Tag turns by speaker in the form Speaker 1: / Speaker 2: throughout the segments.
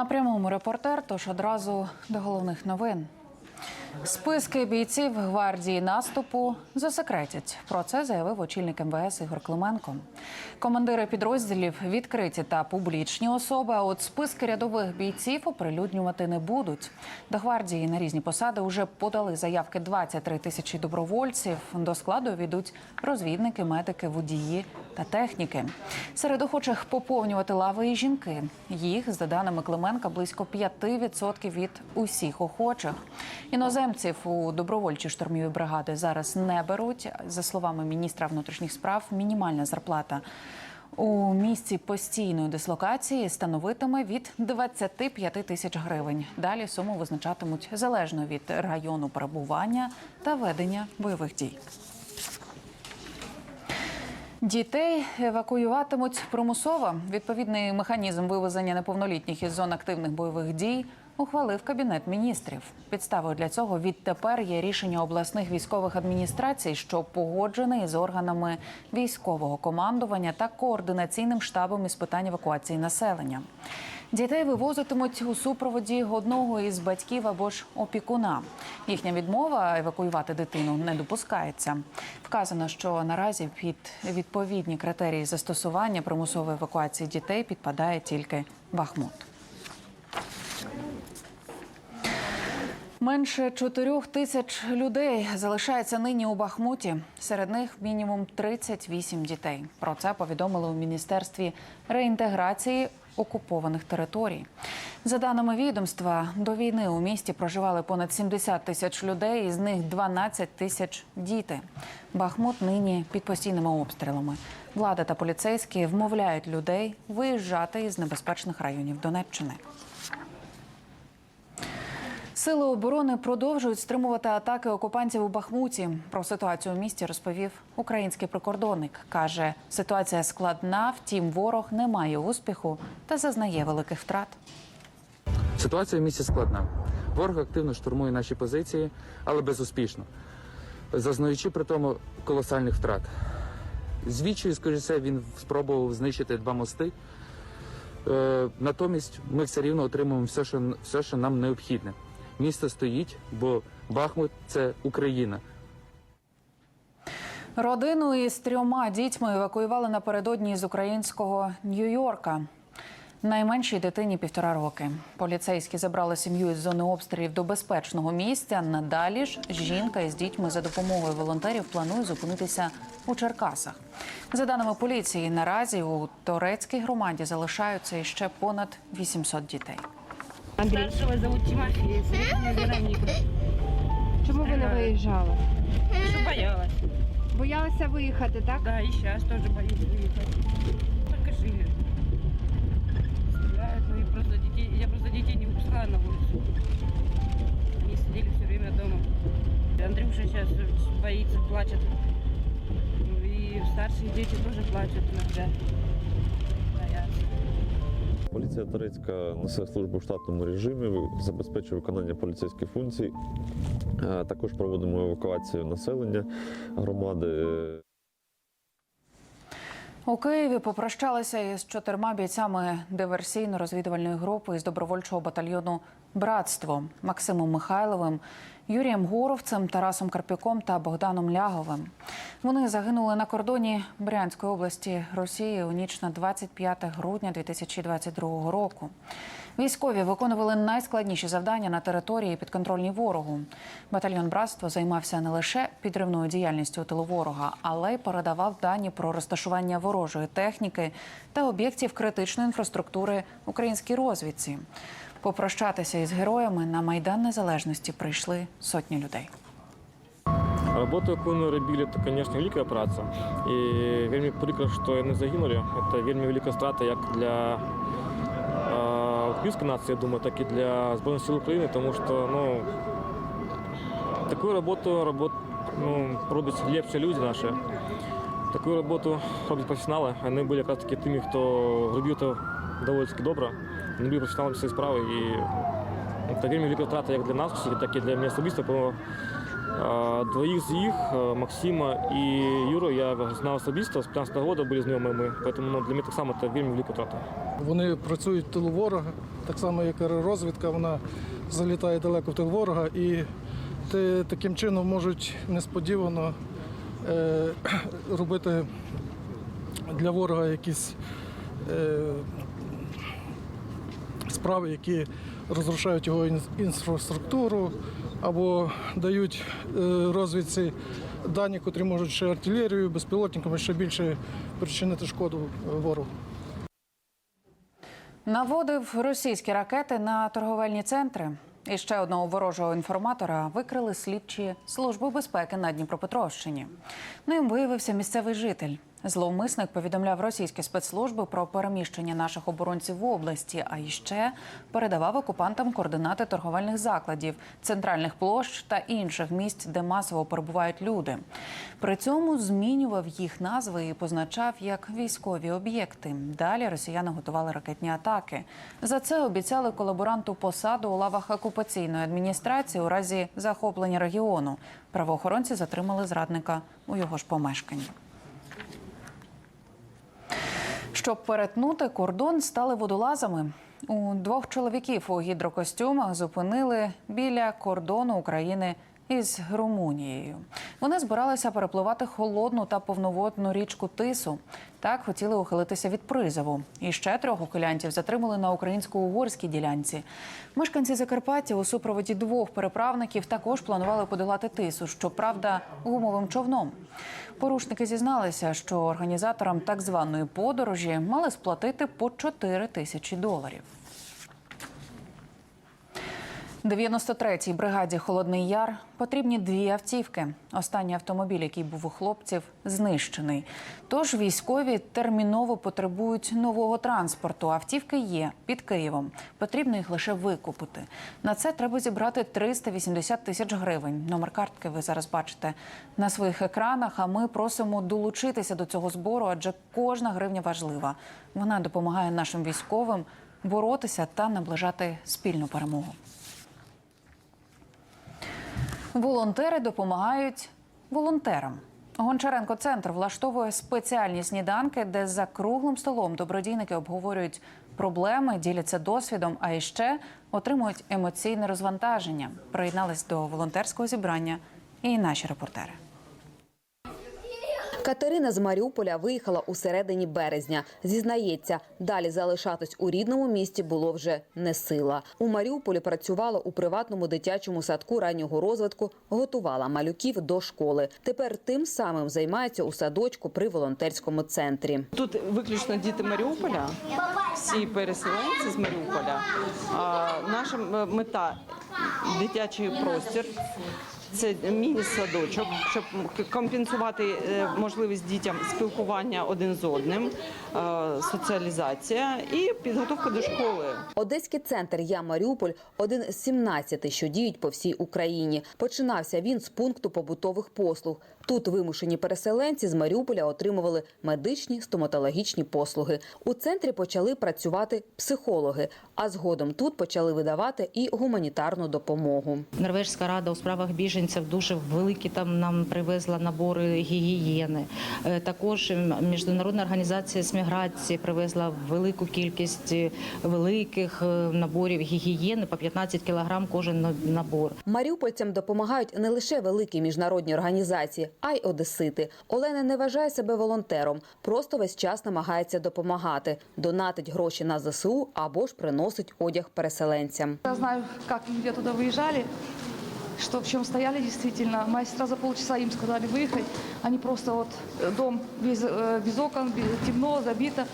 Speaker 1: На прямому репортер, тож одразу до головних новин. Списки бійців гвардії наступу засекретять. Про це заявив очільник МВС Ігор Клименко. Командири підрозділів відкриті та публічні особи. А от списки рядових бійців оприлюднювати не будуть. До гвардії на різні посади вже подали заявки 23 тисячі добровольців. До складу війдуть розвідники, медики, водії та техніки. Серед охочих поповнювати лави і жінки. Їх, за даними Клименка, близько 5% від усіх охочих. Іноземців у добровольчі штурмові бригади зараз не беруть. За словами міністра внутрішніх справ, мінімальна зарплата у місці постійної дислокації становитиме від 25 тисяч гривень. Далі суму визначатимуть залежно від району перебування та ведення бойових дій. Дітей евакуюватимуть примусово. Відповідний механізм вивезення неповнолітніх із зон активних бойових дій ухвалив кабінет міністрів. Підставою для цього відтепер є рішення обласних військових адміністрацій, що погоджене із органами військового командування та координаційним штабом із питань евакуації населення. Дітей вивозитимуть у супроводі одного із батьків або ж опікуна. Їхня відмова евакуювати дитину не допускається. Вказано, що наразі під відповідні критерії застосування примусової евакуації дітей підпадає тільки Бахмут. Менше чотирьох тисяч людей залишається нині у Бахмуті. Серед них мінімум 38 дітей. Про це повідомили у міністерстві реінтеграції окупованих територій. За даними відомства, до війни у місті проживали понад 70 тисяч людей, із них 12 тисяч діти. Бахмут нині під постійними обстрілами. Влада та поліцейські вмовляють людей виїжджати із небезпечних районів Донеччини. Сили оборони продовжують стримувати атаки окупантів у Бахмуті. Про ситуацію у місті розповів український прикордонник. каже, ситуація складна, втім, ворог не має успіху та зазнає великих втрат.
Speaker 2: Ситуація в місті складна. Ворог активно штурмує наші позиції, але безуспішно, зазнаючи при тому колосальних втрат. Звідчою, все, він спробував знищити два мости. Е, натомість ми все рівно отримуємо все що, все, що нам необхідне. Місто стоїть, бо Бахмут це Україна.
Speaker 1: Родину із трьома дітьми евакуювали напередодні з українського Нью-Йорка. Найменшій дитині півтора роки. Поліцейські забрали сім'ю із зони обстрілів до безпечного місця. Надалі ж жінка із дітьми за допомогою волонтерів планує зупинитися у Черкасах. За даними поліції, наразі у турецькій громаді залишаються іще понад 800 дітей.
Speaker 3: Старшего зовут Тимофей, средняя Вероника.
Speaker 4: Чому ви не виїжджали?
Speaker 3: Что боялась.
Speaker 4: Боялися виїхати, так?
Speaker 3: Да, и сейчас тоже боюсь выехать. Только жили. Стреляют, ну и просто детей, я просто детей не выпускала на улицу. Они сидели все время дома. Андрюша сейчас боится, плачет. Ну И старшие дети тоже плачут иногда.
Speaker 5: Поліція Турецька несе службу в штатному режимі, забезпечує виконання поліцейських функцій. Е, Також проводимо евакуацію населення громади.
Speaker 1: У Києві попрощалися із чотирма бійцями диверсійно-розвідувальної групи із добровольчого батальйону Братство Максимом Михайловим, Юрієм Горовцем, Тарасом Карпюком та Богданом Ляговим. Вони загинули на кордоні Брянської області Росії у ніч на 25 грудня 2022 року. Військові виконували найскладніші завдання на території підконтрольній ворогу. Батальйон братство займався не лише підривною діяльністю тилу ворога, але й передавав дані про розташування ворожої техніки та об'єктів критичної інфраструктури українській розвідці. Попрощатися із героями на майдан незалежності прийшли сотні людей.
Speaker 6: Работу, яку ми робили, це, звісно, велика праця. І вельми прикро, що вони загинули. Це вельми велика страта як для української нації, я думаю, так і для Збройних сил України, тому що ну, таку роботу робот, ну, роблять ліпші люди наші. Таку роботу роблять професіонали. Вони були якраз таки тими, хто робив це доволі добре. Вони були професіоналами цієї справи. І це вельми велика втрата як для нас, всіх, так і для мене особисто. бо А, Двоих из них, э, Максима и Юру, я знал особисто, с 15 года были знайомими, поэтому ну, для меня так само это вельми велика втрата.
Speaker 7: Вони працюють в тилу ворога, так само як і розвідка, вона залітає далеко в тил ворога і те- таким чином можуть несподівано е, робити для ворога якісь е, справи, які розрушають його інфраструктуру або дають е, розвідці дані, котрі можуть ще артилерією, безпілотниками ще більше причинити шкоду е, ворогу.
Speaker 1: Наводив російські ракети на торговельні центри. І ще одного ворожого інформатора викрили слідчі Служби безпеки на Дніпропетровщині. Ним виявився місцевий житель. Зловмисник повідомляв російські спецслужби про переміщення наших оборонців в області, а іще передавав окупантам координати торговельних закладів, центральних площ та інших місць, де масово перебувають люди. При цьому змінював їх назви і позначав як військові об'єкти. Далі росіяни готували ракетні атаки. За це обіцяли колаборанту посаду у лавах окупаційної адміністрації у разі захоплення регіону. Правоохоронці затримали зрадника у його ж помешканні. Щоб перетнути кордон, стали водолазами. У двох чоловіків у гідрокостюмах зупинили біля кордону України із Румунією. Вони збиралися перепливати холодну та повноводну річку Тису. Так хотіли ухилитися від призову. І ще трьох ухилянтів затримали на українсько-угорській ділянці. Мешканці Закарпаття у супроводі двох переправників також планували подолати тису, щоправда, гумовим човном. Порушники зізналися, що організаторам так званої подорожі мали сплатити по 4 тисячі доларів. 93-й бригаді Холодний Яр потрібні дві автівки. Останній автомобіль, який був у хлопців, знищений. Тож військові терміново потребують нового транспорту. Автівки є під Києвом. Потрібно їх лише викупити. На це треба зібрати 380 тисяч гривень. Номер картки ви зараз бачите на своїх екранах. А ми просимо долучитися до цього збору, адже кожна гривня важлива. Вона допомагає нашим військовим боротися та наближати спільну перемогу. Волонтери допомагають волонтерам. Гончаренко центр влаштовує спеціальні сніданки, де за круглим столом добродійники обговорюють проблеми, діляться досвідом, а іще отримують емоційне розвантаження. Приєднались до волонтерського зібрання і наші репортери.
Speaker 8: Катерина з Маріуполя виїхала у середині березня. Зізнається, далі залишатись у рідному місті було вже не сила. У Маріуполі працювала у приватному дитячому садку раннього розвитку, готувала малюків до школи. Тепер тим самим займається у садочку при волонтерському центрі.
Speaker 9: Тут виключно діти Маріуполя, всі переселенці з Маріуполя. А наша мета дитячий простір. Це міні-садочок, щоб компенсувати е, можливість дітям спілкування один з одним, е, соціалізація і підготовка до школи.
Speaker 8: Одеський центр Я Маріуполь один з 17, що діють по всій Україні. Починався він з пункту побутових послуг. Тут вимушені переселенці з Маріуполя отримували медичні стоматологічні послуги. У центрі почали працювати психологи, а згодом тут почали видавати і гуманітарну допомогу.
Speaker 10: Норвежська рада у справах біженців дуже великі там нам привезла набори гігієни. Е, Також міжнародна організація з міграції привезла велику кількість е, великих е, наборів гігієни по 15 кілограм кожен набор.
Speaker 8: Маріупольцям допомагають не лише великі міжнародні організації, а й одесити. Олена не вважає себе волонтером, просто весь час намагається допомагати, донатить гроші на ЗСУ або ж приносить одяг переселенцям.
Speaker 11: Я знаю, как и где туда выезжали, что в чем стояли действительно. Моя сестра за полчаса им сказали выехать. Они просто вот э, дом без, э, без окон, без- темно, забито.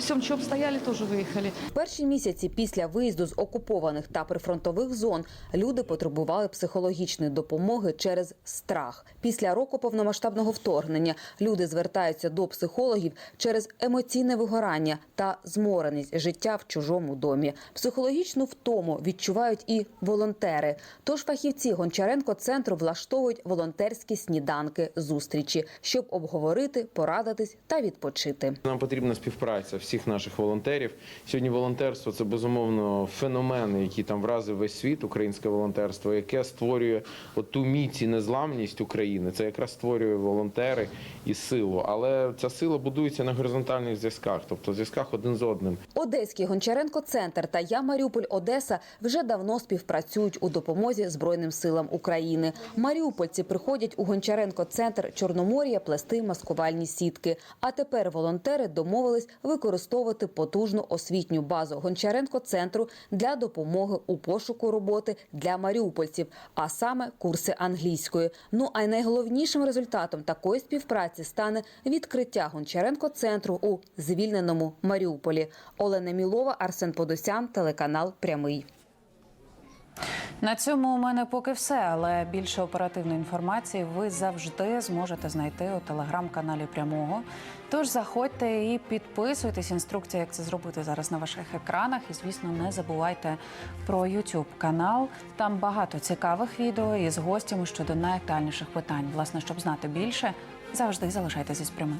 Speaker 11: Всем, чем стояли, тоже выехали.
Speaker 8: Перші місяці після виїзду з окупованих та прифронтових зон люди потребували психологічної допомоги через страх. Після року повномасштабного вторгнення люди звертаються до психологів через емоційне вигорання та змореність життя в чужому домі. Психологічну втому відчувають і волонтери. Тож фахівці Гончаренко центру влаштовують волонтерські сніданки зустрічі, щоб обговорити, порадитись та відпочити.
Speaker 12: Нам потрібна співпраця всіх наших волонтерів. Сьогодні волонтерство це безумовно феномен, який там вразив весь світ, українське волонтерство, яке створює от ту міць і незламність України. Це якраз створює волонтери і силу. Але ця сила будується на горизонтальних зв'язках, тобто зв'язках один з одним.
Speaker 8: Одеський Гончаренко центр та Я Маріуполь Одеса вже давно співпрацюють у допомозі Збройним силам України. Маріупольці приходять у Гончаренко центр Чорномор'я плести маскувальні сітки. А тепер волонтери домовились використовувати потужну освітню базу Гончаренко центру для допомоги у пошуку роботи для маріупольців, а саме курси англійської. Ну а найголовнішим результатом такої співпраці стане відкриття Гончаренко центру у звільненому Маріуполі. Олена Мілова, Арсен Подосян, телеканал Прямий.
Speaker 1: На цьому у мене поки все, але більше оперативної інформації ви завжди зможете знайти у телеграм-каналі прямого. Тож заходьте і підписуйтесь. Інструкція, як це зробити зараз на ваших екранах. І звісно, не забувайте про YouTube канал. Там багато цікавих відео із гостями щодо найактуальніших питань. Власне, щоб знати більше, завжди залишайтеся з прямим.